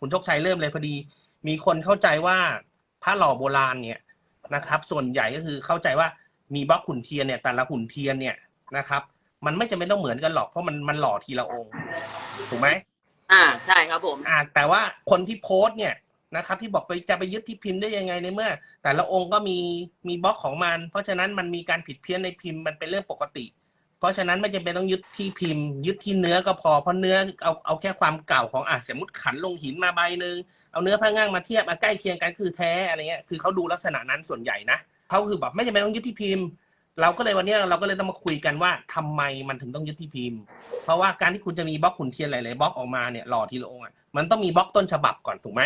คุณโชคชัยเริ่มเลยพอดี มีคนเข้าใจว่าพระหล่อโบราณเนี่ยนะครับ ส่วนใหญ่ก็คือเข้าใจว่ามีบล็อกหุ่นเทียนเนี่ย แต่ละหุ่นเทียนเนี่ยนะครับ มันไม่จำเป็นต้องเหมือนกันหรอกเพราะมันมันหล่อทีละองค์ ถูกไหมอ่าใช่ครับผมอ่าแต่ว่าคนที่โพสต์เนี่ยนะครับ ที่บอกไปจะไปยึดที่พิมพ์ได้ยังไงในเมื่อ แต่ละองค์ก็มีมีบล็อกของมัน เพราะฉะนั้นมันมีการผิดเพี้ยนในพิมพ์มันเป็นเรื่องปกติ เพราะฉะนั้นไม่จำเป็นต้องยึดที่พิมพ์ ยึดที่เนื้อก็พอเพราะเนื้อเอาเอาแค่ความเก่าของอะสมมติขันลงหินมาใบหนึ่งเอาเนื้อพระง่างมาเทียบอะใกล้เคียงกันคือแท้อะไรเงี้ยคือเขาดูลักษณะนั้นส่วนใหญ่นะเขาคือแบบไม่จำเป็นต้องยึดที่พิมพ์ เราก็เลยวันนี้เราก็เลยต้องมาคุยกันว่าทำไมมันถึงต้องยึดที่พิมพ์ เพราะว่าการที่คุณจะมีบล็อกขุนเทียนหลายๆบล็อกออกมาเนี่ยหล่อทีละองค์อะมันต้องมีบล็อกต้นฉบับก่อนถูกไหม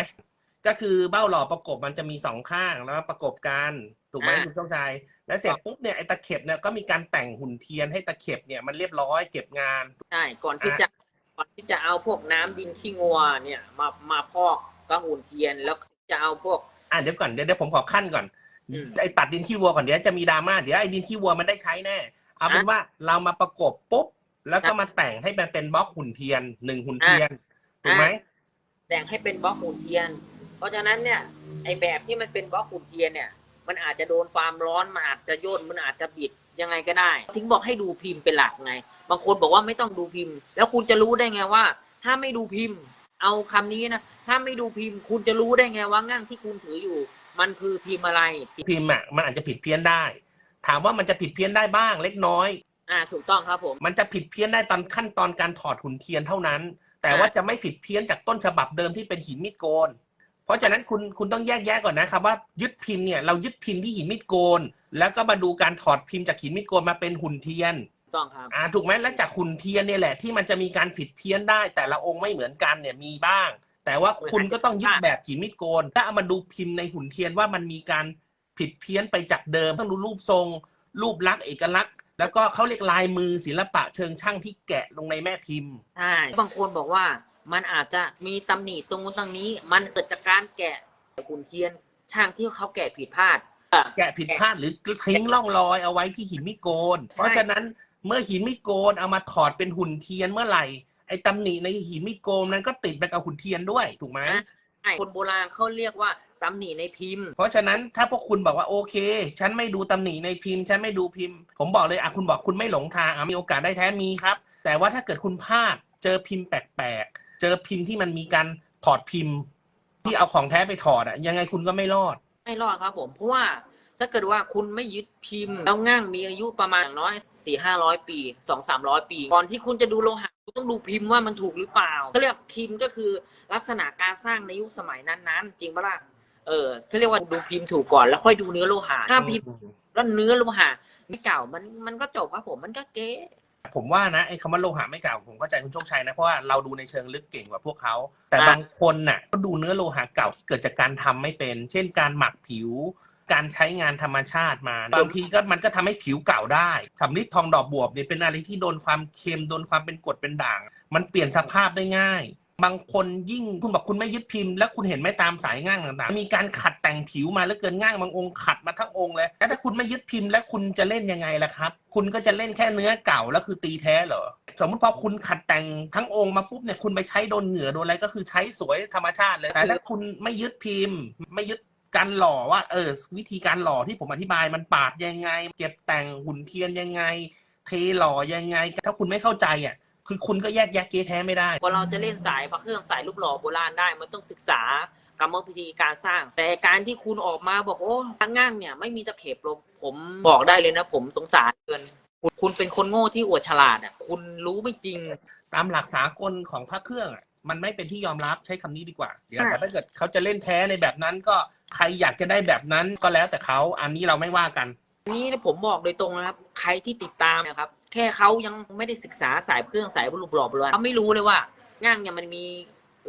ก็คือเบ้าหล่อประกบมันจะมีสองข้างแล้วประกบกันถูกไหมอ่า คุณต้องใจแล้วเสร็จปุ๊บเนี่ยไอ้ตะเข็บเนี่ยก็มีการแต่งหุ่นเทียนให้ตะเข็บเนี่ยมันเรียบร้อยเก็บงาน ใช่ ก่อนที่จะก่อนที่จะเอาพวกน้ำดินขี้งัวเนี่ย มามาพอกกระหุ่นเทียนแล้วจะเอาพวก อะเดี๋ยวก่อนเดี๋ยวเดี๋ยวผมขอขั้นก่อนอืม ไอ้ตัดดินขี้วัวก่อนเดี๋ยวจะมีดราม่าเดี๋ยวไอ้ดินขี้วัวมันได้ใช้แน่เอาเป็นอะว่าเรามาประกบปุ๊บแล้วก็ครับมาแต่งให้มันเป็นบล็อกหุ่นเทียนหนึ่งหุ่นเทียนถูกไหมแต่งให้เป็นบล็อกหุ่นเทียนเพ ราะฉะนั้นเนี่ยไอแบบที่มันเป็นบล็อกหุ่นเทียนเนี่ย มันอาจจะโดนความร้อนมันอาจจะย่นมันอาจจะบิดยังไงก็ได้ถึงบอกให้ดูพิมพ์เป็นหลักไง บางคนบอกว่าไม่ต้องดูพิมพ์ แล้วคุณจะรู้ได้ไงว่า ถ้าไม่ดูพิมพ์ เอาคำนี้นะถ้าไม่ดูพิมพ์ คุณจะรู้ได้ไงว่าง่างที่คุณถืออยู่ มันคือพิมพ์อะไรพิมพ์อะมันอาจจะผิดเพี้ยนได้ ถามว่ามันจะผิดเพี้ยนได้บ้างเล็กน้อย อ่าถูกต้องครับผม มันจะผิดเพี้ยนได้ตอนขั้นตอนการถอดหุ่นเทียนเท่านั้น แต่ว่าจะไม่ผิดเพี้ยนจากต้นฉบับเดิมที่เป็นหินมิดโกน เพราะฉะนั้นคุณคุณต้องแยกแยะก่อนนะครับว่ายึดพิมพ์เนี่ยเรายึดพิมพ์ที่หินมิดโกน แล้วก็มาดูการถอดพิมพ์จากหินมิดโกนมาเป็นหุ่นเทียนถูกต้องครับอ่าถูกไหมและจากหุ่นเทียนเนี่ยแหละที่มันจะมีการผิดเพี้ยนได้ แต่ละองค์ไม่เหมือนกันเนี่ยมีบ้าง แต่ว่าคุณก็ต้องยึดแบบหินมิดโกนถ้าเอามาดูพิมพ์ในหุ่นเทียนว่ามันมีการผิดเพี้ยนไปจากเดิมต้องดูรูปทรง รูปลักษณ์เอกลักษณ์แล้วก็เขาเรียกลายมือศิลปะเชิงช่างที่แกะลงในแม่พิมพ์ใช่บางคนบอกว่า มันอาจจะมีตำหนิตรงนู้นตรงนี้ มันเกิดจากการแกะหุ่นเทียนช่างที่เขาแกะผิดพลาด แกะผิดพลาดหรือทิ้งร่องรอยเอาไว้ที่หินมิดโกน เพราะฉะนั้นเมื่อหินมิดโกนเอามาถอดเป็นหุ่นเทียนเมื่อไหร่ไอ้ตำหนิในหินมิดโกนนั้นก็ติดไปกับหุ่นเทียนด้วยถูกไหมใช่คนโบราณเขาเรียกว่าตำหนิในพิมพ์ เพราะฉะนั้นถ้าพวกคุณบอกว่าโอเค ฉันไม่ดูตำหนิในพิมพ์ ฉันไม่ดูพิมพ์ ผมบอกเลยอะคุณบอกคุณไม่หลงทางอะมีโอกาสได้แท้มีครับ แต่ว่าถ้าเกิดคุณพลาดเจอพิมพ์แปลกๆ เจอพิมพ์ที่มันมีการถอดพิมพ์ ที่เอาของแท้ไปถอดอะยังไงคุณก็ไม่รอด ไม่รอดครับผมเพราะว่าถ้าเกิดว่าคุณไม่ยึดพิมพ์ แล้วง่างมีอายุประมาณอย่างน้อยสี่ห้าร้อยปีสองสามร้อยปี ก่อนที่คุณจะดูโลหะคุณต้องดูพิมพ์ว่ามันถูกหรือเปล่าเขาเรียกพิมพ์ก็คือลักษณะการสร้างในยุคสมัยนั้นๆ จริงปะล่ะเออเขาเรียกว่าดูพิมพ์ถูกก่อนแล้วค่อยดูเนื้อโลหะถ้าพิมพ์แล้วเนื้อโลหะไม่เก่ามันมันก็จบครับผมมันก็เก๊ ผมว่านะไอ้คำว่าโลหะไม่เก่าผมเข้าใจคุณโชคชัยนะเพราะว่าเราดูในเชิงลึกเก่งกว่าพวกเขาแต่อะบางคนน่ะก็ดูเนื้อโลหะเก่าที่เกิดจากการทำไม่เป็น เช่น การหมักผิว การใช้งานธรรมชาติมาบางทีก็มันก็ทำให้ผิวเก่าได้สำลิดทองดอกบวบเนี่ยเป็นอะไรที่โดนความเค็มโดนความเป็นกรดเป็นด่าง มันเปลี่ยนสภาพได้ง่าย บางคนยิ่งคุณบอกคุณไม่ยึดพิมพ์แล้วคุณเห็นไหม่ตามสายง่างต่างๆ มีการขัดแต่งผิวมาแล้วเกินง่างบางองค์ขัดมาทั้งองค์เลยแล้วถ้าคุณไม่ยึดพิมพ์แล้วคุณจะเล่นยังไงล่ะครับ คุณก็จะเล่นแค่เนื้อเก่าแล้วคือตีแท้เหรอสมมติพอคุณขัดแต่งทั้งองค์มาปุ๊บเนี่ยคุณไปใช้โดนเหงื่อโดนอะไรก็คือใช้สวยธรรมชาติเลยแต่ถ้าคุณไม่ยึดพิมพ์ ไม่ยึดการหล่อว่า เออ วิธีการหล่อที่ผมอธิบายมันปาดยังไง เก็บแต่งหุ่นเทียนยังไง เทหล่อยังไง ถ้าคุณไม่เข้าใจอะ คือคุณก็แยกแยะเก๊แท้ไม่ได้พอเราจะเล่นสายพระเครื่องสายรูปหล่อโบราณได้ มันต้องศึกษากรรมวิธีการสร้าง แต่การที่คุณออกมาบอกโอ้ทางง่างเนี่ยไม่มีตะเข็บลงผมบอกได้เลยนะ ผมสงสารเกินคุณคุณเป็นคนโง่ที่อวดฉลาดอะ คุณรู้ไม่จริง ตามหลักสากลของพระเครื่องอะมันไม่เป็นที่ยอมรับใช้คำนี้ดีกว่า เดี๋ยวค่ะแต่ถ้าเกิดเขาจะเล่นแท้ในแบบนั้นก็ใครอยากจะได้แบบนั้นก็แล้วแต่เขาอันนี้เราไม่ว่ากัน นี่ผมบอกโดยตรงนะครับ ใครที่ติดตามเนะครับ แค่เขายังไม่ได้ศึกษาสายเครื่องสายรูปหล่อโบราณเขาไม่รู้เลยว่าง่างเนี่ยมันมี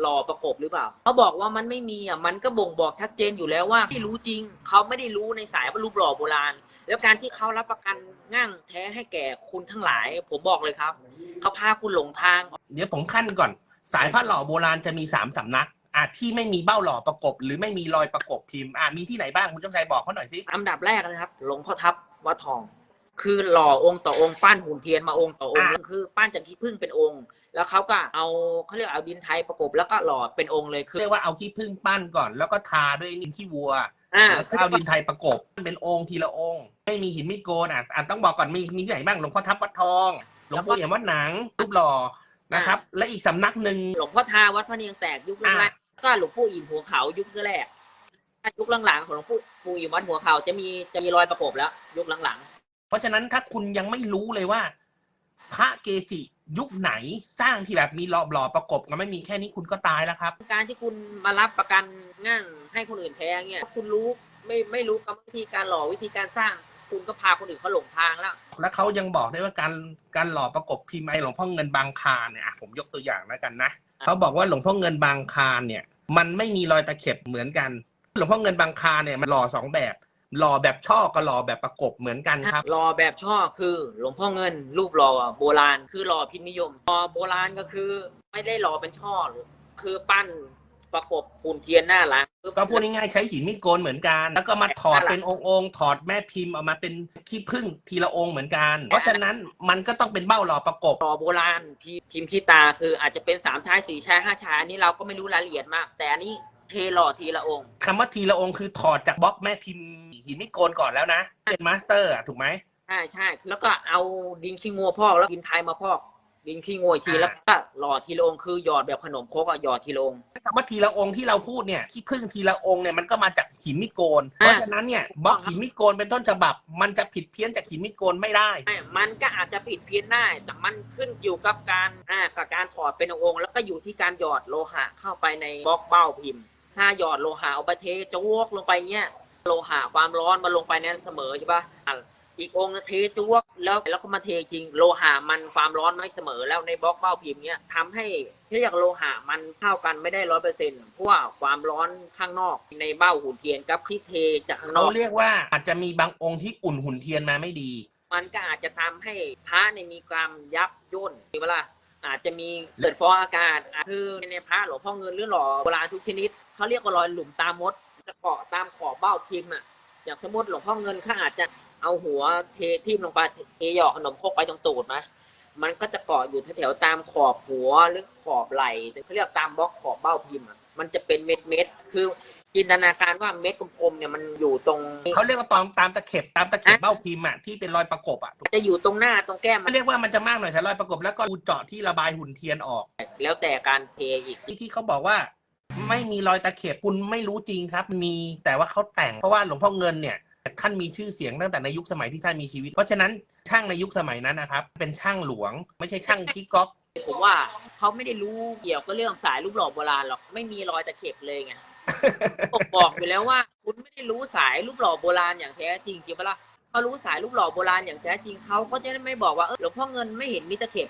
หล่อประกบหรือเปล่าเขาบอกว่ามันไม่มีอะมันก็บ่งบอกชัดเจนอยู่แล้วว่าที่รู้จริงเขาไม่ได้รู้ในสายรูปหล่อโบราณ แล้วการที่เขารับประกันง่างแท้ให้แก่คุณทั้งหลาย ผมบอกเลยครับเขาพาคุณหลงทาง เดี๋ยวผมขั้นก่อน สายพระหล่อโบราณจะมีสามสำนักอะที่ไม่มีเบ้าหล่อประกบ หรือไม่มีรอยประกบพิมพ์อะมีที่ไหนบ้างคุณจ้องใจบอกเขาหน่อยสิอันดับแรกนะครับ หลวงพ่อทับวัดทอง คือหล่อองค์ต่อองค์ปั้นหุ่นเทียนมาองค์ต่อองค์อ่าคือปั้นจากขี้ผึ้งเป็นองค์ แล้วเขาก็เอาเขาเรียกเอาดินไทยประกบแล้วก็หล่อเป็นองค์เลยคือเรียกว่าเอาขี้ผึ้งปั้นก่อน แล้วก็ทาด้วยนินขี้วัวอ่าแล้วก็เอาดินไทยประกบเป็นองค์ทีละองค์ ไม่มีหินมีดโกนอะอะต้องบอกก่อนมีมีที่ไหนบ้างหลวงพ่อทับวัดทองหลวงปู่เอี่ยมวัดหนังรูปหล่อนะครับ และอีกสำนักหนึ่งหลวงพ่อทาวัดพระเนียงแตกยุคแรอ่ากๆก็หลวงปู่อินหัวเขายุคแรกยุคหลังๆของหลวงปู่ปู่อินวัดหัวเขาจะมีจะมีรอยประกบแล้ว ยุคหลังเพ ราะฉะนั้นถ้าคุณยังไม่รู้เลยว่า พระเกจิยุคไหนสร้างที่แบบมีหล่อหล่อประกบกันไม่มีแค่นี้คุณก็ตายแล้วครับๆการที่คุณมารับประกันง่างให้คนอื่นแท้เงี้ยคุณรู้ไม่ไม่รู้กรรมวิธีการหล่อวิธีการสร้าง คุณก็พาคนอื่นเขาหลงทางแล้ว แล้วเขายังบอกได้ว่าการการหล่อประกบพิมพ์ไอหลวงพ่อเงินบางคลานเนี่ยอะผมยกตัวอย่างแล้วกันนะเขาบอกว่าหลวงพ่อเงินบางคลานเนี่ย มันไม่มีรอยตะเข็บเหมือนกัน หลวงพ่อเงินบางคลานเนี่ยมันหล่อสองแบบ หล่อแบบช่อกับหล่อแบบประกบเหมือนกันครับ รอแบบช่อคือหลวงพ่อเงิน รูปหล่อโบราณ คือหล่อพิมพ์นิยมหล่อโบราณก็คือ ไม่ได้หล่อเป็นช่อหรือคือปั้นประกบปูนเทียนหน้าร้านก็พูดง่ายๆใช้หินมีดโกนเหมือนกัน แล้วก็มาถอดเป็นองค์ๆถอดแม่พิมพ์ออกมาเป็นขี้ผึ้งทีละองค์เหมือนกัน เพราะฉะนั้นมันก็ต้องเป็นเบ้าหล่อประกบหล่อโบราณพิพิมพ์ที่ตาคืออาจจะเป็นสามชายสี่ชายห้าชายอันนี้เราก็ไม่รู้รายละเอียดมาก แต่อันนี้ เทหล่อทีละองค์ คำว่าทีละองค์คือถอดจากบล็อกแม่พิมพ์หินมีดโกนก่อนแล้วนะ เป็นมาสเตอร์อะถูกไหม ใช่ใช่ แล้วก็เอาดินขี้งัวพอกแล้วดินไทยมาพอก ดินขี้งัวอีกทีอ่า แล้วก็หล่อทีละองค์คือหยอดแบบขนมครกอะหยอดทีละองค์ คำว่าทีละองค์ที่เราพูดเนี่ยที่พึ่งทีละองค์เนี่ยมันก็มาจากหินมิดโกนอ่าเพราะฉะนั้นเนี่ยบล็อกหินมิดโกนเป็นต้นฉบับ มันจะผิดเพี้ยนจากหินมิดโกนไม่ได้ ใช่มันก็อาจจะผิดเพี้ยนได้ แต่มันขึ้นอยู่กับการอ่ากับการถอดเป็นองค์ แล้วก็อยู่ที่การหยอดโลหะเข้าไปในบล็อกเบ้าพิมพ์ ถ้าหยอดโลหะเอาไปเทจวกลงไปเนี้ยโลหะความร้อนมันลงไปในนั้นเสมอใช่ปะอะอีกองค์นึงเทจวกแล้วแล้วก็มาเทจริง โลหะมันความร้อนไม่เสมอแล้วในบล็อกเบ้าพิมพ์เนี้ยทำให้เรียกโลหะมันเข้ากันไม่ได้ร้อยเปอร์เซ็นต์เพราะว่าความร้อนข้างนอกในเบ้าหุ่นเทียนกับที่เทจากข้างนเขาอกเรียกว่าอาจจะมีบางองค์ที่อุ่นหุ่นเทียนมาไม่ดี มันก็อาจจะทำให้พระเนี่ยมีความยับย่นใช่ไหมล่ะอาจจะมีเกิดฟองอากาศอะคือในพระหลวงพ่อเงินหรือหล่อโบราณทุกชนิด เขาเรียกว่ารอยหลุมตามมดจะเกาะตามขอบเบ้าพิมพ์อะอย่างสมมติหลวงพ่อเงินเขาอาจจะเอาหัวเททิ่มลงไปเทหยอกขนมครกไปตรงตูดนะมันก็จะเกาะอยู่แถวๆตามขอบหัวหรือขอบไหล่เขาเรียกตามบล็อกขอบเบ้าพิมพ์อะมันจะเป็นเม็ดเม็ดๆคือจินตนาการว่าเม็ดกลมๆเนี่ยมันอยู่ตรงเขาเรียกว่าตอนตามตะเข็บตามตะเข็บเบ้าพิมพ์อะที่เป็นรอยประกบอะจะอยู่ตรงหน้าตรงแก้มมัเขานเรียกว่ามันจะมากหน่อยแต่รอยประกบแล้วก็ดูเจาะที่ระบายหุ่นเทียนออก แล้วแต่การเทอีกที่ที่เขาบอกว่า ไม่มีรอยตะเข็บคุณไม่รู้จริงครับ มีแต่ว่าเขาแต่งเพราะว่าหลวงพ่อเงินเนี่ยท่านมีชื่อเสียงตั้งแต่ในยุคสมัยที่ท่านมีชีวิต เพราะฉะนั้นช่างในยุคสมัยนั้นนะครับ เป็นช่างหลวง ไม่ใช่ช่างที่ก๊อปผมว่าเขาไม่ได้รู้เกี่ยวกับเรื่องสายรูปหล่อโบราณหรอกไม่มีรอยตะเข็บเลยไงผมบอกอยู่แล้วว่า คุณไม่ได้รู้สายรูปหล่อโบราณอย่างแท้จริงจริงปะล่ะเขารู้สายรูปหล่อโบราณอย่างแท้จริงเขาก็จะไม่บอกว่าเออหลวงพ่อเงินไม่เห็นมีตะเข็บ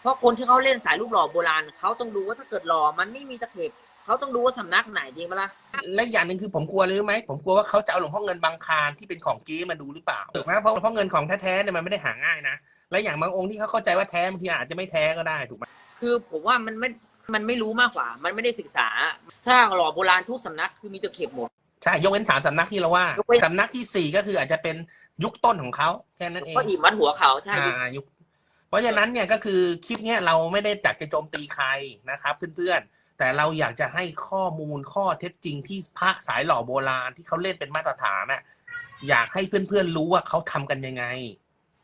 เพราะคนที่เขาเล่นสายรูปหล่อโบราณเขาต้องดูว่าถ้าเกิดหล่อมันไม่มีตะเข็บ เขาต้องดูว่าสำนักไหนจริงปะล่ะและอย่างหนึ่งคือผมกลัวเลยรู้ไหมผมกลัวว่าเขาจะเอาหลวงพ่อเงินบางคลานที่เป็นของเก๊มาดูหรือเปล่าถูกไหมเพราะหลวงพ่อเงินของแท้ๆเนี่ยมันไม่ได้หาง่ายนะและอย่างบางองค์ที่เขาเข้าใจว่าแท้บางทีอาจจะไม่แท้ก็ได้ถูกไหมคือผมว่ามันไม่มันไม่รู้มากกว่า มันไม่ได้ศึกษา ถ้าหล่อโบราณทุกสำนักคือมีตะเข็บหมดใช่ยกเว้นสามสำนักที่เราว่ายกเว้นสำนักที่สี่ก็คืออาจจะเป็นยุคต้นของเขาแค่นั้นเองก็อิ่มมัดหัวเขาใช่อ่ายุคเพราะฉะนั้นเนี่ยก็คือคลิปเนี้ยเราไม่ได้จักจะโจมตีใครนะครับ เพื่อนๆ แต่เราอยากจะให้ข้อมูลข้อเท็จจริงที่พระสายหล่อโบราณที่เขาเล่นเป็นมาตรฐานน่ะอยากให้เพื่อนๆรู้ว่าเขาทำกันยังไง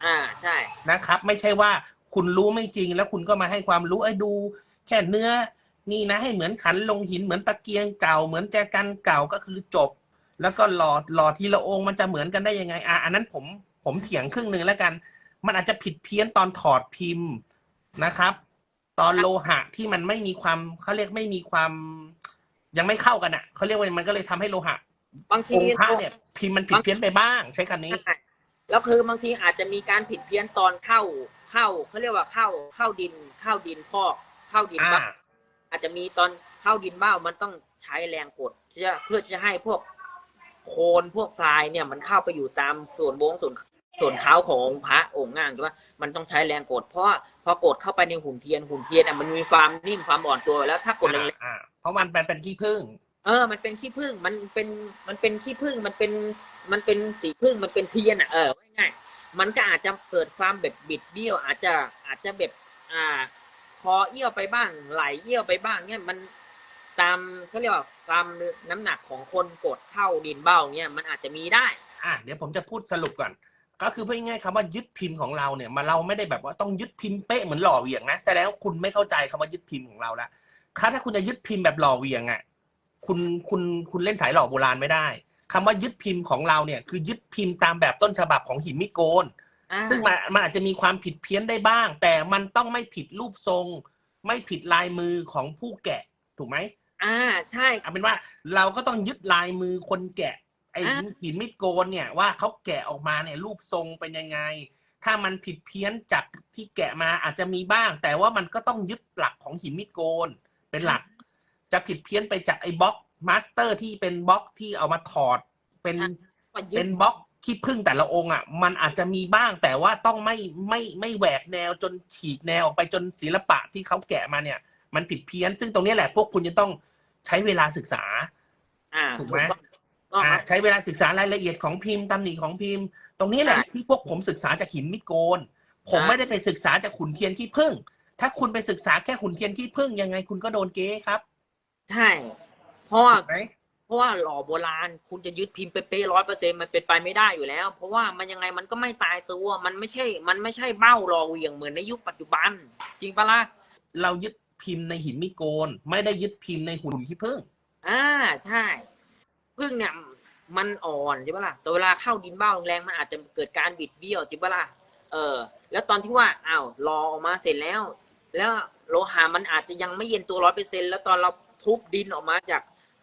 อ่าใช่ นะครับ ไม่ใช่ว่าคุณรู้ไม่จริงแล้วคุณก็มาให้ความรู้ไอ้ดู แค่เนื้อ นี่นะให้เหมือนขันลงหินเหมือนตะเกียงเก่า เหมือนแจกันเก่าก็คือจบ แล้วก็หล่อหล่อทีละองค์มันจะเหมือนกันได้ยังไงอะอันนั้นผมผมเถียงครึ่งหนึ่งแล้วกัน มันอาจจะผิดเพี้ยนตอนถอดพิมพ์นะครับ ตอนโลหะที่มันไม่มีความเขาเรียกไม่มีความ ยังไม่เข้ากันอะเขาเรียกว่ามันก็เลยทำให้โลหะบางทีองค์พระเนี่ยพิมพ์มันผิดเพี้ยนไปบ้าง ใช้คำนี้ใช่แล้วคือบางทีอาจจะมีการผิดเพี้ยนตอนเข้าเข้าเขาเรียกว่าเข้าเข้าดินเข้าดินพอกเข้าดินอ่าบ้าอาจจะมีตอนเข้าดินบ้ามันต้องใช้แรงกดเพื่อเพื่อจะให้พวกโคลนพวกทรายเนี่ยมันเข้าไปอยู่ตามส่วนโบงส่วน ส่วนเท้าขององค์พระองค์ง่างใช่ไหมมันต้องใช้แรงกด เพราะว่าพอกดเข้าไปในหุ่นเทียนหุ่นเทียนเนี่ยมันมีความนิ่มความอ่อนตัวอยู่แล้วถ้ากดแรงอ่าเพราะมันเป็นเป็นขี้ผึ้งๆเออ มันเป็นขี้ผึ้งมันเป็นมันเป็นขี้ผึ้งมันเป็นมันเป็นสีผึ้งมันเป็นเทียนอะเออว่าง่ายๆมันก็อาจจะเกิดความแบบบิดเบี้ยว อาจจะอาจจะแบบอ่า คอเอี้ยวไปบ้าง ไหลเอี้ยวไปบ้างเนี่ยมันตามเขาเรียกว่าตามน้ำหนักของคนกดเท่าดินเบ้าเนี่ยมันอาจจะมีได้ อะเดี๋ยวผมจะพูดสรุปก่อน ก็คือพูดง่ายๆคำว่ายึดพิมพ์ของเราเนี่ยมาเราไม่ได้แบบว่าต้องยึดพิมพ์เป๊ะเหมือนหล่อเหวี่ยงนะแสดงว่าคุณไม่เข้าใจคำว่ายึดพิมพ์ของเราละถ้าถ้าคุณจะยึดพิมพ์แบบหล่อเหวี่ยงอะคุณคุณคุณเล่นสายหล่อโบราณไม่ได้คำว่ายึดพิมพ์ของเราเนี่ยคือยึดพิมพ์ตามแบบต้นฉบับของหินมิโกนอ่าซึ่งมันมันอาจจะมีความผิดเพี้ยนได้บ้าง แต่มันต้องไม่ผิดรูปทรง ไม่ผิดลายมือของผู้แกะถูกไหมอ่าใช่เอาเป็นว่าเราก็ต้องยึดลายมือคนแกะ ไอ้อะหินมิดโกนเนี่ยว่าเขาแกะออกมาเนี่ยรูปทรงเป็นยังไง ถ้ามันผิดเพี้ยนจากที่แกะมาอาจจะมีบ้าง แต่ว่ามันก็ต้องยึดหลักของหินมิดโกน เป็นหลัก จะผิดเพี้ยนไปจากไอ้บล็อกมาสเตอร์ที่เป็นบล็อกที่เอามาถอด เป็นก็ยึเป็ดนบล็อกขี้พึ่งแต่ละองค์อะ มันอาจจะมีบ้าง แต่ว่าต้องไม่ไม่ไม่แหวกแนวจนฉีกแนวออกไปจนศิลปะที่เขาแกะมาเนี่ย มันผิดเพี้ยน ซึ่งตรงนี้แหละพวกคุณจะต้องใช้เวลาศึกษาอ่าถูกไหม ต้องต้องอ่าครับใช้เวลาศึกษารายละเอียดของพิมพ์ตำหนิของพิมพ์ ตรงนี้แหละใช่ที่พวกผมศึกษาจากหินมิดโกน ผมอ่าไม่ได้ไปศึกษาจากขุนเทียนขี้ผึ้งถ้าคุณไปศึกษาแค่ขุนเทียนขี้ผึ้งยังไงคุณก็โดนเก๊ครับใช่เพราะว่าถูกไหมเพราะว่าหล่อโบราณ คุณจะยึดพิมพ์เป๊ะร้อยเปอร์เซ็นมันเป็นไปไม่ได้อยู่แล้ว เพราะว่ามันยังไงมันก็ไม่ตายตัวมันไม่ใช่ มันไม่ใช่เบ้าหล่อเหวี่ยงเหมือนในยุคปัจจุบัน จริงปะล่ะเรายึดพิมพ์ในหินมิดโกน ไม่ได้ยึดพิมพ์ในหุ่นขี้ผึ้งอ่าใช่ พึ่งเนี่ยมันอ่อนใช่ปะล่ะแต่เวลาเข้าดินเบ้าแรงมันอาจจะเกิดการบิดเบี้ยวจริงปะล่ะเออ แล้วตอนที่ว่าอ้าวรอออกมาเสร็จแล้ว แล้วโลหะมันอาจจะยังไม่เย็นตัวร้อยเปอร์เซ็นแล้วตอนเราทุบดินออกมาจาก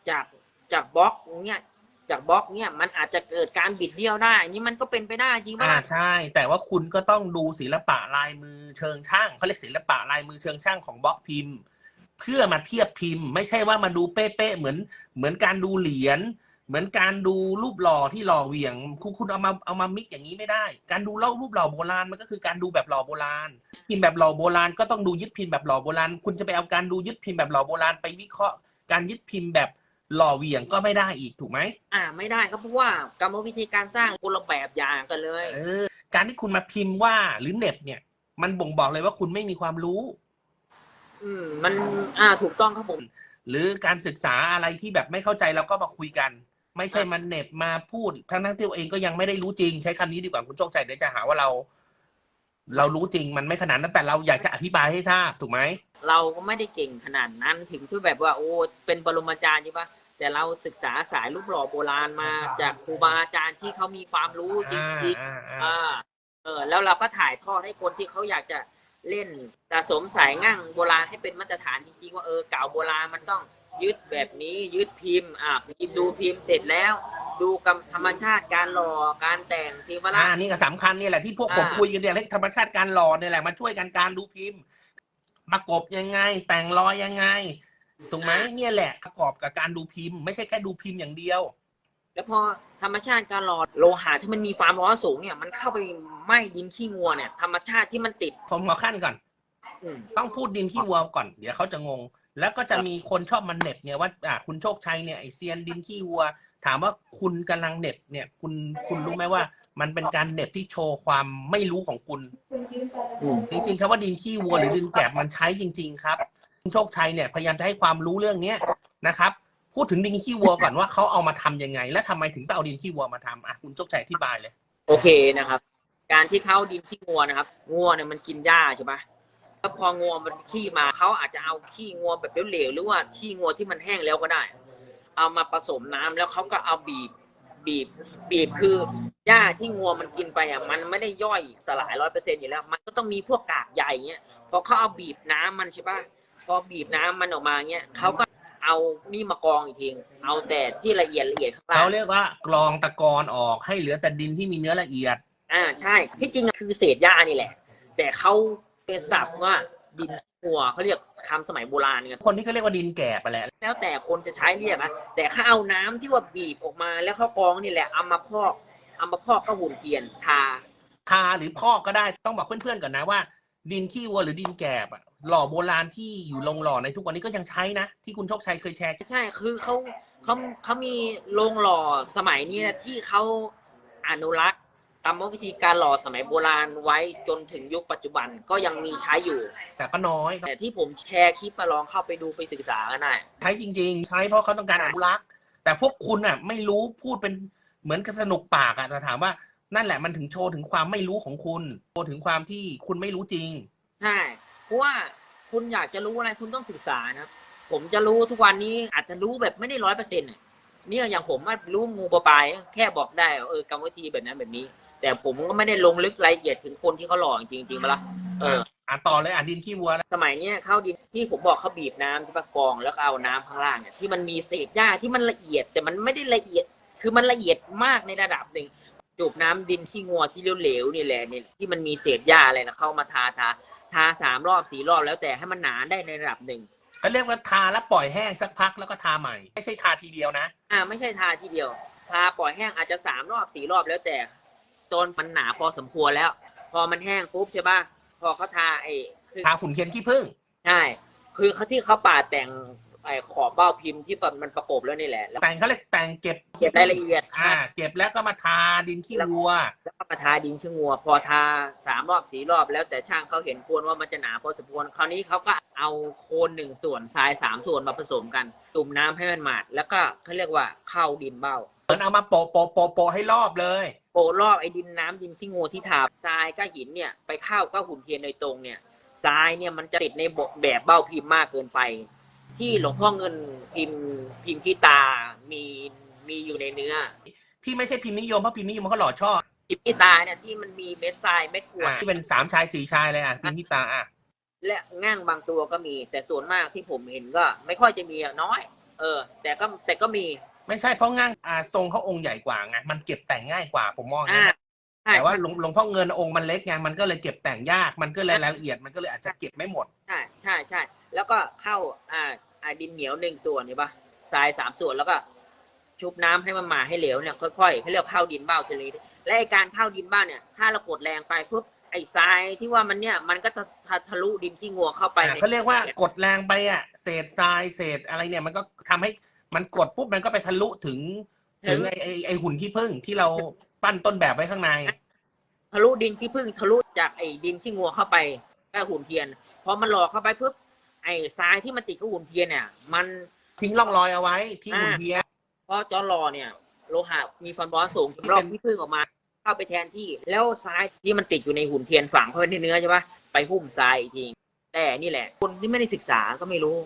จากจากบล็อกเนี่ยจากบล็อกเนี่ยมันอาจจะเกิดการบิดเบี้ยวได้ นี่มันก็เป็นไปได้จริงปะอ่าล่ะใช่ แต่ว่าคุณก็ต้องดูศิลปะลายมือเชิงช่างเขาเรียกศิลปะลายมือเชิงช่างของบล็อกพิมพ์ เพื่อมาเทียบพิมพ์ ไม่ใช่ว่ามาดูเป๊ะๆเหมือน เหมือนการดูเหรียญเหมือนการดูรูปหล่อที่หล่อเหวี่ยงคุณคุณเอามาเอามามิกอย่างนี้ไม่ได้ การดูเล่ารูปหล่อโบราณมันก็คือการดูแบบหล่อโบราณ พิมพ์แบบหล่อโบราณก็ต้องดูยึดพิมพ์แบบหล่อโบราณ คุณจะไปเอาการดูยึดพิมพ์แบบหล่อโบราณไปวิเคราะห์ การยึดพิมพ์แบบหล่อเหวี่ยงก็ไม่ได้อีกถูกไหมอ่า ไม่ได้ครับเพราะว่ากรรมวิธีการสร้างคนละแบบอย่างกันเลย เออ การที่คุณมาพิมพ์ว่าหรือเหน็บเนี่ย มันบ่งบอกเลยว่าคุณไม่มีความรู้ อืมมันอ่าถูกต้องครับผม หรือการศึกษาอะไรที่แบบไม่เข้าใจเราก็มาคุยกัน ไม่ใช่มันเหน็บมาพูดทั้งทั้งๆที่ตัวเองก็ยังไม่ได้รู้จริง ใช้คำนี้ดีกว่าคุณโชคชัยเดี๋ยวจะหาว่าเรา เรารู้จริงมันไม่ขนาดนั้นแต่เราอยากจะอธิบายให้ทราบถูกไหม เราก็ไม่ได้เก่งขนาดนั้นถึงที่แบบว่าโอ้เป็นปรมาจารย์ใช่ปะแต่เราศึกษาสายรูปหล่อโบราณมาจากครูบาอาจารย์ที่เขามีความรู้จอ่าริงอ่าๆอ่าอ่า เออแล้วเราก็ถ่ายทอดให้คนที่เขาอยากจะ เล่นสะสมสายง่างโบราณให้เป็นมาตรฐานจริงๆว่าเออเก่าโบราณมันต้องยึดแบบนี้ยึดพิมพ์อ่าพิมพ์ดูพิมพ์เสร็จแล้ว ดูกรรมธรรมชาติการหล่อการแต่งทีวอ่านี่ก็สำคัญนี่แหละที่พวกผมคุยกันเนี่ยเรื่องธรรมชาติการหล่อเนี่ยแหละมาช่วยกันการดูพิมพ์ประกบยังไง แต่งรอยยังไงถูกไหมเนี่ยแหละประกอบกับการดูพิมพ์ ไม่ใช่แค่ดูพิมพ์อย่างเดียว แล้วพอธรรมชาติการหล่อโลหะที่มันมีความร้อนสูงเนี่ย มันเข้าไปไหม้ดินขี้งัวเนี่ย ธรรมชาติที่มันติดผมขอขั้นก่อน อืม ต้องพูดดินขี้วัวก่อน เดี๋ยวเขาจะงง แล้วก็จะมีคนชอบมันเหน็บเนี่ยว่าอ่าคุณโชคชัยเนี่ยไอเซียนดินขี้วัว ถามว่าคุณกำลังเหน็บเนี่ย คุณคุณรู้ไหมว่า มันเป็นการเหน็บที่โชว์ความไม่รู้ของคุณ จริงๆคำว่าดินขี้วัวหรือดินแกลบมันใช้จริง ๆ ครับคุณโชคชัยเนี่ยพยายามจะให้ความรู้เรื่องเนี้ยนะครับ พูดถึงดินขี้วัวก่อนว่าเขาเอามาทำยังไง และทำไมถึงต้องเอาดินขี้วัวมาทำอะคุณโชคชัยอธิบายเลย โอเคนะครับ การที่เขาดินขี้งัวนะครับงัวเนี่ยมันกินหญ้าใช่ปะแล้วพองัวมันขี้มาเขาอาจจะเอาขี้งัวแบบเหลวๆหรือว่าขี้งัวที่มันแห้งแล้วก็ได้ เอามาผสมน้ำแล้วเขาก็เอาบีบบีบบีบคือหญ้าที่งัวมันกินไปอะมันไม่ได้ย่อยสลายร้อยเปอร์เซ็นต์อยู่แล้ว มันก็ต้องมีพวกกากใยเงี้ยพอเขาเอาบีบน้ำมันใช่ปะพอบีบน้ำมันออกมาเงี้ยเขาก็ เอานี่มากรองอีกทีเอาแต่ที่ละเอียดละเอียดข้างล่างเขาเรียกว่ากรองตะกอนออกให้เหลือแต่ดินที่มีเนื้อละเอียด อ่าใช่ที่จริงอะคือเศษหญ้านี่แหละ แต่เขาเป็นศัพท์ว่าดินหัวเขาเรียกคำสมัยโบราณไงคนที่เขาเรียกว่าดินแกลบไปแหละแล้วแต่คนจะใช้เรียกนะแต่เขาเอาน้ำที่ว่าบีบออกมาแล้วเขากรองนี่แหละเอามาพอกเอามาพอกก็หุ่นเทียนทาทาหรือพอกก็ได้ต้องบอกเพื่อนๆก่อนนะว่า ดินขี้วัวหรือดินแกลบอะ หล่อโบราณที่อยู่ลงหล่อในทุกวันนี้ก็ยังใช้นะ ที่คุณโชคชัยเคยแชร์ ใช่คือเขาเขาเขามีโรงหล่อสมัยนี้นะที่เขาอนุรักษ์กรรมวิธีการหล่อสมัยโบราณไว้จนถึงยุคปัจจุบันก็ยังมีใช้อยู่ แต่ก็น้อยแต่ที่ผมแชร์คลิปมาลองเข้าไปดูไปศึกษากันได้ใช้จริง ๆ ใช้เพราะเขาต้องการอนุรักษ์แต่พวกคุณอะ ไม่รู้พูดเป็นเหมือนกับสนุกปากอะแต่ถามว่านั่นแหละมันถึงโชว์ถึงความไม่รู้ของคุณโชว์ถึงความที่คุณไม่รู้จริงใช่ เพราะว่าคุณอยากจะรู้อะไรคุณต้องศึกษานะครับผมจะรู้ทุกวันนี้อาจจะรู้แบบไม่ได้ร้อยเปอร์เซ็นต์เนี่ยอย่างผมว่ารู้งูปลาปลายแค่บอกได้ว่าเออกรรมวิธีแบบนั้นแบบนี้ แต่ผมก็ไม่ได้ลงลึกรายละเอียดถึงคนที่เขาหล่อจริงๆจริงๆปะล่ะเอออะต่อเลยอะดินขี้วัวแล้วสมัยเนี้ยข้าวดินที่ผมบอกเขาบีบน้ำที่ปะกรองแล้วก็เอาน้ำข้างล่างเนี่ยที่มันมีเศษหญ้าที่มันละเอียดแต่มันไม่ได้ละเอียด คือมันละเอียดมากในระดับหนึ่งจูบน้ำดินที่งัวที่เหลวๆนี่แหละเนี่ยที่มันมีเศษหญ้าอะไรนะเข้ามาทาทา ทาสามรอบสี่รอบแล้วแต่ให้มันหนาได้ในระดับหนึ่งเขาเรียกว่าทาแล้วปล่อยแห้งสักพักแล้วก็ทาใหม่ ไม่ใช่ทาทีเดียวนะ อ่า ไม่ใช่ทาทีเดียว ทาปล่อยแห้งอาจจะสามรอบสี่รอบแล้วแต่จนมันหนาพอสมควรแล้ว พอมันแห้งปุ๊บใช่ป่ะพอเขาทาไอ้คือทาหุ่นเทียนขี้ผึ้งใช่คือเขาที่เขาปาดแต่ง ไอ้ขอบเบ้าพิมพ์ที่แบบมันประกบแล้วนี่แหละแล้วแต่งเขาเรียกแต่งเก็บเก็บรายละเอียดอ่า เก็บแล้วก็มาทาดินขี้วัว แล้วก็มาทาดินชื่องัว พอทาสามรอบสี่รอบ แล้วแต่ช่างเขาเห็นควรว่ามันจะหนาพอสมควรคราวนี้เขาก็เอาโคนหนึ่งส่วนทรายสามส่วนมาผสมกัน ตุ่มน้ำให้มันหมาด แล้วก็เขาเรียกว่าเข้าดินเบ้าเหมือนเอามาโปะโปะโปะโปะให้รอบเลยโปะรอบไอ้ดินน้ำดินที่งูที่ทาทรายกับหินเนี่ยไปเข้ากับหุ่นเทียนโดยตรงเนี่ยทรายเนี่ยมันจะติดในแบบเบ้าพิมพ์มากเกินไป ที่หลวงพ่อเงินพิมพ์พิมพ์ที่ตามีมีอยู่ในเนื้อ ที่ไม่ใช่พิมพ์นิยมเพราะพิมพ์นิยมเขาหล่อชอบพิมพ์ที่ตาเนี่ยที่มันมีเม็ดทรายเม็ดกรวดอะที่เป็นสามชายสี่ชายเลยอะพิมพ์ที่ตาอะและง่างบางตัวก็มี แต่ส่วนมากที่ผมเห็นก็ ไม่ค่อยจะมีอะน้อย เออ แต่ก็แต่ก็มีไม่ใช่เพราะง่างอ่าทรงเขาองค์ใหญ่กว่าไงมันเก็บแต่งง่ายกว่าผมมองอ่านะใช่แต่ว่าหลวงหลวงพ่อเงินองค์มันเล็กไงมันก็เลยเก็บแต่งยากมันก็เลยรายละเอียดมันก็เลยอาจจะเก็บไม่หมด ใช่ใช่ใช่แล้วก็เข้าอ่าอ่า ดินเหนียวหนึ่งส่วนเห็นปะทรายสามส่วนแล้วก็ ชุบน้ำให้มันมาให้เหลวเนี่ยค่อยๆเขาเรียกเข้าดินเบ้าทีละนิดและไอการเข้าดินบ้านเนี่ย ถ้าเรากดแรงไปปุ๊บไอ้ทรายที่ว่ามันเนี่ยมันก็จะทะทะลุดินที่งัวเข้าไปอะในเขาเรียกว่ากดแรงไปอะเศษทรายเศษอะไรเนี่ย มันก็ทำให้มันกดปุ๊บมันก็ไปทะลุถึง ถึงไอไอไอหุ่นขี้ผึ้งที่เราปั้นต้นแบบไว้ข้างใน ทะลุดินที่พึ่งทะลุจากไอ้ดินที่งัวเข้าไปก็หุ่นเทียนพอมันหลอกเข้าไปปุ๊บ ไอ้ทรายที่มันติดกับหุ่นเทียนเนี่ย มันทิ้งร่องรอยเอาไว้ที่หุ่นเทียนเพราะจอรอเนี่ย โลหะมีความร้อนสูงรอบที่พึ่งออกมา เข้าไปแทนที่ แล้วทรายที่มันติดอยู่ในหุ่นเทียนฝังเข้าไปในเนื้อใช่ปะไปหุ้มทรายอีกทีแต่นี่แหละ คนที่ไม่ได้ศึกษาก็ไม่รู้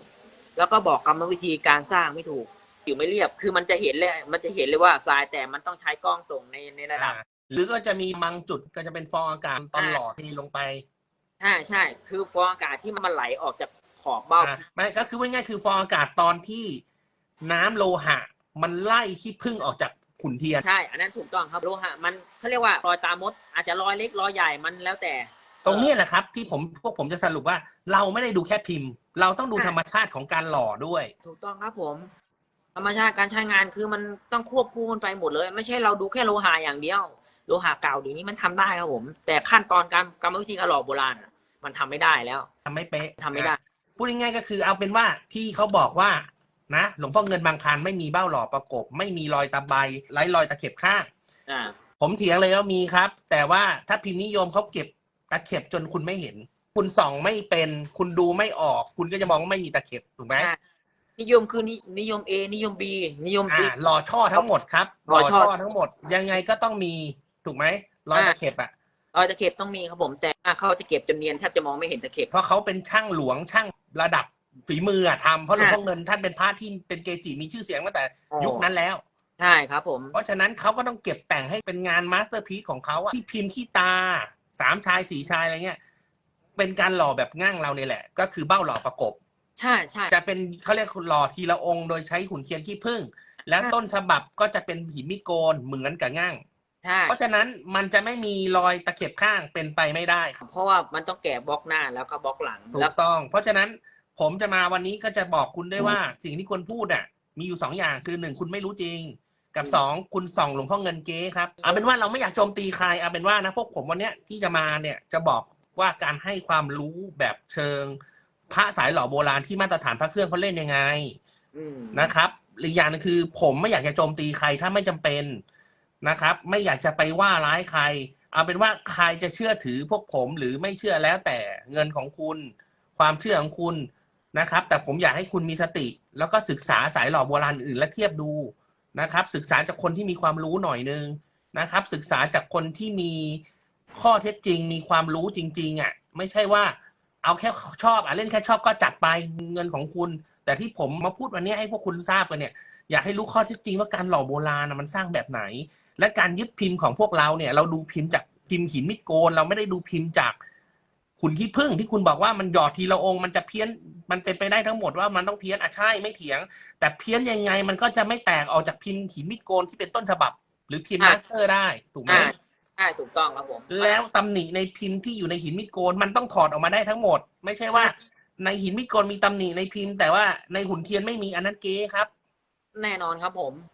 แล้วก็บอกกรรมวิธีการสร้างไม่ถูกอยู่ไม่เรียบ คือมันจะเห็นเลยมันจะเห็นเลยว่าทรายแต่มันต้องใช้กล้องส่งในในระดับอ่าหรือก็จะมีบางจุดก็จะเป็นฟองอากาศตอนหล่อที่ลงไปใช่ใช่ คือฟองอากาศที่มันไหลออกจาก ขอบเบ้าอะไม่ก็คือว่าง่ายๆคือฟองอากาศตอนที่น้ำโลหะ มันไล่ขี้ผึ้งออกจากขุนเทียน ใช่ อันนั้นถูกต้องครับโลหะ มันเขาเรียกว่ารอยตามด อาจจะรอยเล็กรอยใหญ่มันแล้วแต่ ตรงเนี้ยแหละครับ ที่ผมพวกผมจะสรุปว่า เราไม่ได้ดูแค่พิมพ์ เราต้องดูธรรมชาติของการหล่อด้วย ถูกต้องครับผมธรรมชาติการใช้งานคือมันต้องควบคู่กันไปหมดเลย ไม่ใช่เราดูแค่โลหะอย่างเดียว โลหะเก่าเดี๋ยวนี้มันทำได้ครับผม แต่ขั้นตอนการกรรมวิธีการหล่อโบราณอะมันทำไม่ได้แล้วทำไม่เป๊ะทำไม่ได้ พูดง่ายๆก็คือเอาเป็นว่าที่เขาบอกว่านะหลวงพ่อเงินบางคานไม่มีเบ้าหล่อประกบ ไม่มีรอยตะไบไร้รอยตะเข็บข้างอ่าผมเถียงเลยว่ามีครับ แต่ว่าถ้าพิมพ์นิยมเขาเก็บตะเข็บจนคุณไม่เห็น คุณส่องไม่เป็น คุณดูไม่ออก คุณก็จะมองว่าไม่มีตะเข็บถูกไหมใช่นิยมคือนินิยม A นิยม B นิยม C อ่าหล่อช่อทั้งหมดครับหหล่ล่ออช่ช่ออทั้งหมด ยังไงก็ต้องมีถูกไหมรอยตะเข็บอะรอยตะเข็บต้องมีครับผมแต่เขาจะเก็บจนเนียนแทบจะมองไม่เห็นตะเข็บเพราะเขาเป็นช่างหลวงช่าง ระดับฝีมืออะทำเพราะหลวงค่ะพ่อเงินท่านเป็นพระที่เป็นเกจิมีชื่อเสียงตั้งแต่ยุคนั้นแล้ว ใช่ครับผม เพราะฉะนั้นเขาก็ต้องเก็บแต่งให้เป็นงานมาสเตอร์พี e ของเขาอะที่พิมพ์ขี้ตาสามชายสี่ชายอะไรเงี้ยเป็นการหล่อแบบง่างเราเนี่ยแหละ ก็คือเบ้าหล่อประกบ ใช่ใช่จะเป็นเขาเรียกหล่อทีละองค์ โดยใช้หุ่นเทียนขี้ผึ้งแล้วค่ะต้นฉบับก็จะเป็นหินมิดโกนเหมือนกับง่างใช่ เพราะฉะนั้นมันจะไม่มีรอยตะเข็บข้างเป็นไปไม่ได้ครับเพราะว่ามันต้องแกะบล็อกหน้าแล้วก็บล็อกหลังถูแล้ว กต้อง เพราะฉะนั้นผมจะมาวันนี้ก็จะบอกคุณได้ว่า สิ่งที่ควรพูดอะ มีอยู่สองอย่างคือหนึ่งคุณไม่รู้จริง กับสองคุณส่องหลวงพ่อเงินเก๊ครับเอาเป็นว่าเราไม่อยากโจมตีใครเอาเป็นว่านะพวกผมวันเนี้ยที่จะมาเนี่ยจะบอกว่าการให้ความรู้แบบเชิง พระสายหล่อโบราณที่มาตรฐานพระเครื่องเขาเล่นยังไง อืมนะครับอีกอย่างหนึงคือผมไม่อยากจะโจมตีใครถ้าไม่จำเป็น นะครับ ไม่อยากจะไปว่าร้ายใคร เอาเป็นว่าใครจะเชื่อถือพวกผมหรือไม่เชื่อแล้วแต่เงินของคุณ ความเชื่อของคุณนะครับ แต่ผมอยากให้คุณมีสติ แล้วก็ศึกษาสายหล่อโบราณอื่นและเทียบดูนะครับ ศึกษาจากคนที่มีความรู้หน่อยนึงนะครับ ศึกษาจากคนที่มีข้อเท็จจริง มีความรู้จริง ๆอะไม่ใช่ว่าเอาแค่ชอบอะเล่นแค่ชอบก็จัดไปเงินของคุณ แต่ที่ผมมาพูดวันนี้ให้พวกคุณทราบกันเนี่ยอยากให้รู้ข้อเท็จจริงว่าการหล่อโบราณมันสร้างแบบไหน และการยึดพิมพ์ของพวกเราเนี่ย เราดูพิมพ์จากพิมพ์หินมิดโกน เราไม่ได้ดูพิมพ์จากหุ่นขี้ผึ้งที่คุณบอกว่ามันหยอดทีละองค์มันจะเพี้ยนมันเป็นไปได้ทั้งหมดว่ามันต้องเพี้ยนอะใช่ไม่เถียง แต่เพี้ยนยังไงมันก็จะไม่แตกออกจากพิมพ์หินมิดโกนที่เป็นต้นฉบับ หรือพิมพ์อะมาสเตอร์ได้ถูกไหมอ่าใช่ถูกต้องครับผม แล้วตำหนิในพิมพ์ที่อยู่ในหินมิดโกนมันต้องถอดออกมาได้ทั้งหมด ไม่ใช่ว่า ในหินมิดโกนมีตำหนิในพิมพ์ แต่ว่าในหุ่นเทียนไม่มีอันนั้นเก๊ครับ แน่นอนครับผมแต่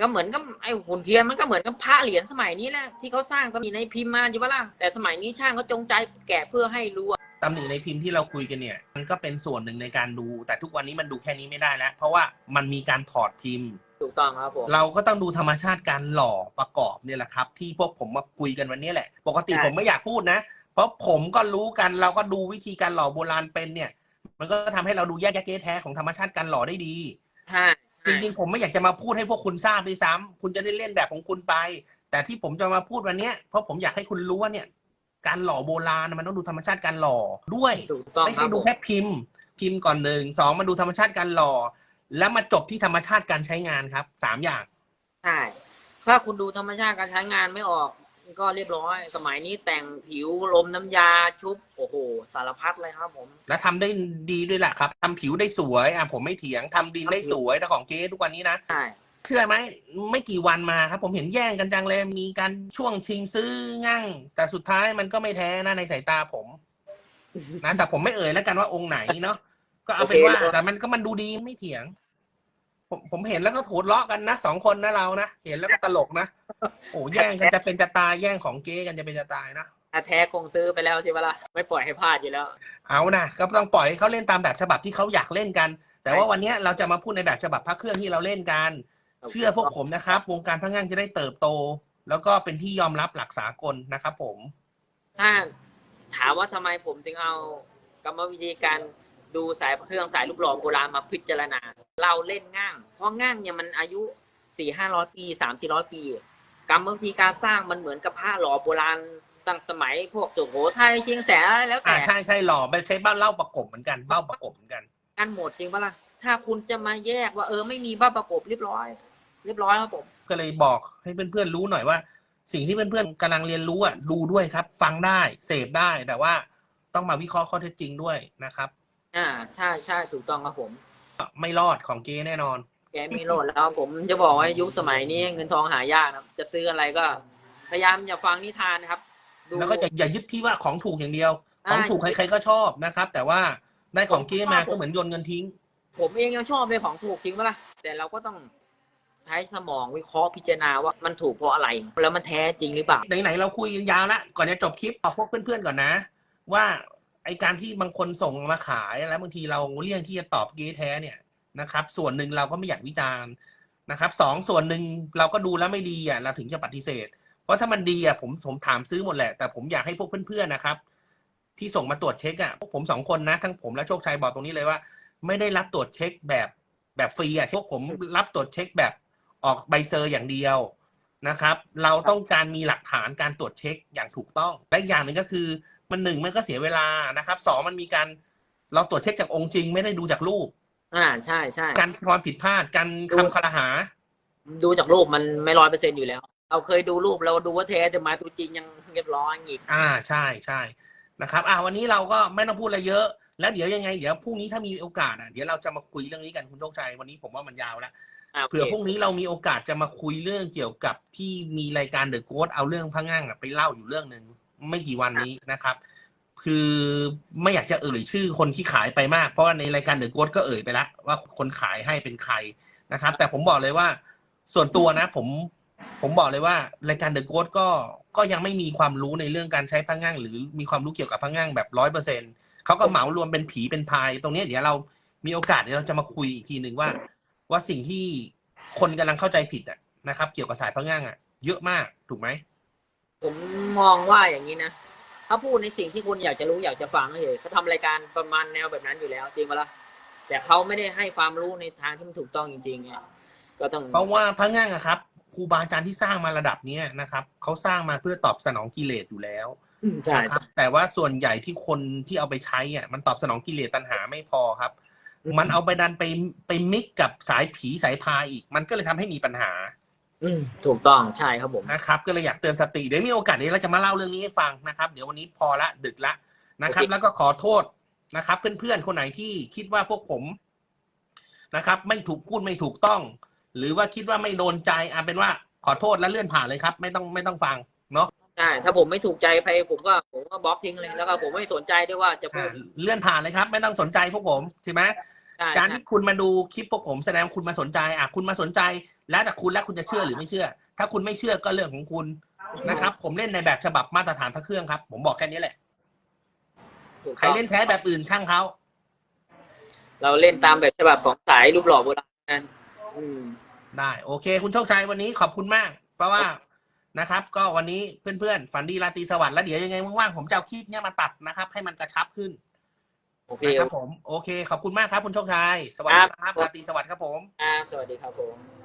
ก็เหมือนกับไอ้หุ่นเทียนมันก็เหมือนกับพระเหรียญสมัยนี้แหละที่เขาสร้างก็มีในพิมพ์มาอยู่ปะล่ะแต่สมัยนี้ช่างเขาจงใจแกะเพื่อให้รู้อะตำหนิในพิมพ์ที่เราคุยกันเนี่ยมันก็เป็นส่วนหนึ่งในการดู แต่ทุกวันนี้มันดูแค่นี้ไม่ได้แล้ว เพราะว่ามันมีการถอดพิมพ์ ถูกต้องครับผม เราก็ต้องดูธรรมชาติการหล่อประกอบเนี่ยแหละครับ ที่พวกผมมาคุยกันวันนี้แหละ ปกติใช่ ผมไม่อยากพูดนะ เพราะผมก็รู้กันเราก็ดูวิธีการหล่อโบราณเป็นเนี่ย มันก็ทำให้เราดูแยกแยะเก๊แท้ของธรรมชาติการหล่อได้ดี ใช่ จริงๆผมไม่อยากจะมาพูดให้พวกคุณทราบด้วยซ้ำคุณจะได้เล่นแบบของคุณไป แต่ที่ผมจะมาพูดวันเนี้ยเพราะผมอยากให้คุณรู้ว่าเนี่ย การหล่อโบราณน่ะมันต้องดูธรรมชาติการหล่อด้วย ถูกต้องไม่ครัใช่บดูผมแค่พิมพ์ พิมพ์ก่อนหนึ่งสองมาดูธรรมชาติการหล่อ แล้วมาจบที่ธรรมชาติการใช้งานครับสามอย่าง ใช่ถ้าคุณดูธรรมชาติการใช้งานไม่ออก ก็เรียบร้อย สมัยนี้แต่งผิวลมน้ำยาชุบ โอ้โห สารพัดเลยครับ ผม และทำได้ดีด้วยแหละครับทำผิวได้สวยอะผมไม่เถียงทำดินได้สวยแต่ของเจ๊ทุกวันนี้นะใช่เชื่อไหมไม่กี่วันมาครับ ผมเห็นแย่งกันจังเลยมีการช่วงชิงซื้องั่ง แต่สุดท้ายมันก็ไม่แท้นะในสายตาผมนะแต่ผมไม่เอ่ยแล้วกันว่าองค์ไหนเนาะก็เอาเป็นว่าโอเคแต่มันก็มันดูดีไม่เถียง ผมผมเห็นแล้วก็โถดเลาะกันนะสองคนนะเรานะเห็นแล้วก็ตลกนะโอ้แย่งกันจะเป็นจะตายแย่งของเก๊กันจะเป็นจะตายนะถ้าแท้คงซื้อไปแล้วใช่ปะล่ะไม่ปล่อยให้พลาดอยู่แล้ว เอานะก็ต้องปล่อยให้เขาเล่นตามแบบฉบับที่เขาอยากเล่นกัน แต่ว่าวันเนี้ยเราจะมาพูดในแบบฉบับพระเครื่องที่เราเล่นกัน เชื่อพวกผมนะครับ วงการพระงั่งจะได้เติบโต แล้วก็เป็นที่ยอมรับหลักสากลนะครับ ผมถ้าถามว่าทำไมผมถึงเอากรรมวิธีการ ดูสายเครื่องสายรูปหล่อโบราณมาพิจารณา เราเล่นง่าง เพราะง่างเนี่ยมันอายุสี่ห้าร้อยปีสามสี่ร้อยปี กรรมวิธีการสร้างมันเหมือนกับผ้าหล่อโบราณตั้งสมัยพวกสุโขทัยเชียงแสนอะไรแล้วแต่ใช่ใช่หล่อไปใช้บ้านเล่าประกบเหมือนกันเบ้าประกบเหมือนกันกันหมดจริงปะล่ะถ้าคุณจะมาแยกว่าเออไม่มีบ้าประกบเรียบร้อย เรียบร้อยครับผมก็เลยบอกให้เพื่อนๆรู้หน่อยว่า สิ่งที่เพื่อนๆกำลังเรียนรู้อะดูด้วยครับ ฟังได้เสพได้แต่ว่าต้องมาวิเคราะห์ข้อเท็จจริงด้วยนะครับ อ่าใช่ใช่ถูกต้องครับผม ไม่รอดของเก๊แน่นอน แกมีโหลดแล้วผมจะบอกว่ายุคสมัยนี้เงินทองหายากนะครับ จะซื้ออะไรก็พยายามอย่าฟังนิทานนะครับดู แล้วก็อย่าอย่ายึดที่ว่าของถูกอย่างเดียว อ่า ของถูกใครๆก็ชอบนะครับ แต่ว่าได้ของเก๊มาก็เหมือนโยนเงินทิ้ง ผมเองยังชอบเลยของถูกจริงปะล่ะแต่เราก็ต้องใช้สมองวิเคราะห์พิจารณาว่ามันถูกเพราะอะไร แล้วมันแท้จริงหรือเปล่า ไหนๆเราคุยกันยาวละก่อนจะจบคลิปบอกพวกเพื่อนๆก่อนนะ ว่า ไอการที่บางคนส่งมาขายแล้วบางทีเราเลี่ยงที่จะตอบเก๊แท้เนี่ยนะครับ ส่วนหนึ่งเราก็ไม่อยากวิจารณ์นะครับสองส่วนหนึ่งเราก็ดูแล้วไม่ดีอะเราถึงจะปฏิเสธ เพราะถ้ามันดีอะผมผมถามซื้อหมดแหละ แต่ผมอยากให้พวกเพื่อนๆนะครับ ที่ส่งมาตรวจเช็คอะพวกผมสองคนนะทั้งผมและโชคชัยบอกตรงนี้เลยว่า ไม่ได้รับตรวจเช็คแบบแบบฟรีอะพวกผมรับตรวจเช็คแบบออกใบเซอร์อย่างเดียวนะครับ เราต้องการมีหลักฐานการตรวจเช็คอย่างถูกต้อง และอีกอย่างหนึ่งก็คือ มันหนึ่งมันก็เสียเวลานะครับสองมันมีการเราตรวจเช็คจากองค์จริง ไม่ได้ดูจากรูป อ่าใช่ใช่การความผิดพลาดการคำคลหา ดูจากรูปมันไม่ร้อยเปอร์เซ็นอยู่แล้ว เราเคยดูรูปเราดูว่าแท้แต่มาตัวจริงยังเรียบร้อยอีกอ่าใช่ใช่นะครับ อ่าวันนี้เราก็ไม่ต้องพูดอะไรเยอะแล้วเดี๋ยวยังไงเดี๋ยวพรุ่งนี้ถ้ามีโอกาสอะเดี๋ยวเราจะมาคุยเรื่องนี้กันคุณโชคชัยวันนี้ผมว่ามันยาวแล้วอ่าโอเคเผื่อพรุ่งนี้เรามีโอกาสจะมาคุยเรื่องเกี่ยวกับที่มีรายการเดอะโก t เอาเรื่องพะงั่งอะไปเล่าอยู่เรื่องหนึ่ง ไม่กี่วันนี้นะครับ คือไม่อยากจะเอ่ยชื่อคนที่ขายไปมาก เพราะว่าในรายการเดอะโก t ก็เอ่ยไปแล้วว่าคนขายให้เป็นใครนะครับ แต่ผมบอกเลยว่าส่วนตัวนะผมผมบอกเลยว่ารายการเดอะโก t ก็ก็ยังไม่มีความรู้ในเรื่องการใช้พะงั่งหรือมีความรู้เกี่ยวกับพะงั่งแบบร้อยเปอร์เซ็นเขาก็เหมารวมเป็นผีเป็นพาย ตรงเนี้ยเดี๋ยวเรามีโอกาสเดี๋ยวเราจะมาคุยอีกทีหนึ่งว่า ว่าสิ่งที่คนกำลังเข้าใจผิดอะนะครับ เกี่ยวกับสายพะงั่งอะเยอะมากถูกไหม ผมมองว่าอย่างนี้นะเขาพูดในสิ่งที่คุณอยากจะรู้อยากจะฟังเฉยเขาทำรายการประมาณแนวแบบนั้นอยู่แล้ว จริงปะล่ะแต่เขาไม่ได้ให้ความรู้ในทางที่มันถูกต้องจริงๆไงก็ต้องเพราะว่าพระง่างอะครับครูบาอาจารย์ที่สร้างมาระดับเนี้ยนะครับเขาสร้างมาเพื่อตอบสนองกิเลสอยู่แล้วอืมใช่นะครับแต่ว่าส่วนใหญ่ที่คนที่เอาไปใช้อะมันตอบสนองกิเลสตัณหาไม่พอครับ มันเอาไปดันไปไปมิกกับสายผีสายพายอีก มันก็เลยทำให้มีปัญหา อืมถูกต้องใช่ครับผม นะครับก็เลยอยากเตือนสติเดี๋ยวมีโอกาสเดี๋ยวเราจะมาเล่าเรื่องนี้ให้ฟังนะครับ เดี๋ยววันนี้พอละดึกละนะครับ โอเค แล้วก็ขอโทษนะครับ เพื่อนๆคนไหนที่คิดว่าพวกผมนะครับ ไม่ถูกพูดไม่ถูกต้อง หรือว่าคิดว่าไม่โดนใจอะเป็นว่าขอโทษและเลื่อนผ่านเลยครับ ไม่ต้องไม่ต้องฟังเนาะใช่ถ้าผมไม่ถูกใจใครผมก็ผมก็บล็อกทิ้งเลยแล้วก็ผมไม่สนใจด้วยว่าจะพูอะดเลื่อนผ่านเลยครับ ไม่ต้องสนใจพวกผมใช่ไหมใช่ การใช่ที่คุณมาดูคลิปพวกผมแสดงคุณมาสนใจอะคุณมาสนใจ แล้วแต่คุณแล้วคุณจะเชื่อหรือไม่เชื่อ ถ้าคุณไม่เชื่อก็เรื่องของคุณนะครับ ผมเล่นในแบบฉบับมาตรฐานพระเครื่องครับ ผมบอกแค่นี้แหละถูกใครต้องเล่นแท้แบบอื่นช่างเขาเราเล่นตามแบบฉบับของสายรูปหล่อโบราณนั่นอืมได้ โอเค คุณโชคชัยวันนี้ขอบคุณมาก เพราะว่านะครับ ก็วันนี้เพื่อนๆฝันดีราตรีสวัสดิ์แล้วเดี๋ยวยังไงว่างๆผมจะเอาคลิปเนี้ยมาตัดนะครับ ให้มันกระชับขึ้น โอเคนะครับผม โอเค ขอบคุณมากครับคุณโชคชัย สวัสดีครับราตรีสวัสดิ์ครับผม อ่าสวัสดีครับผม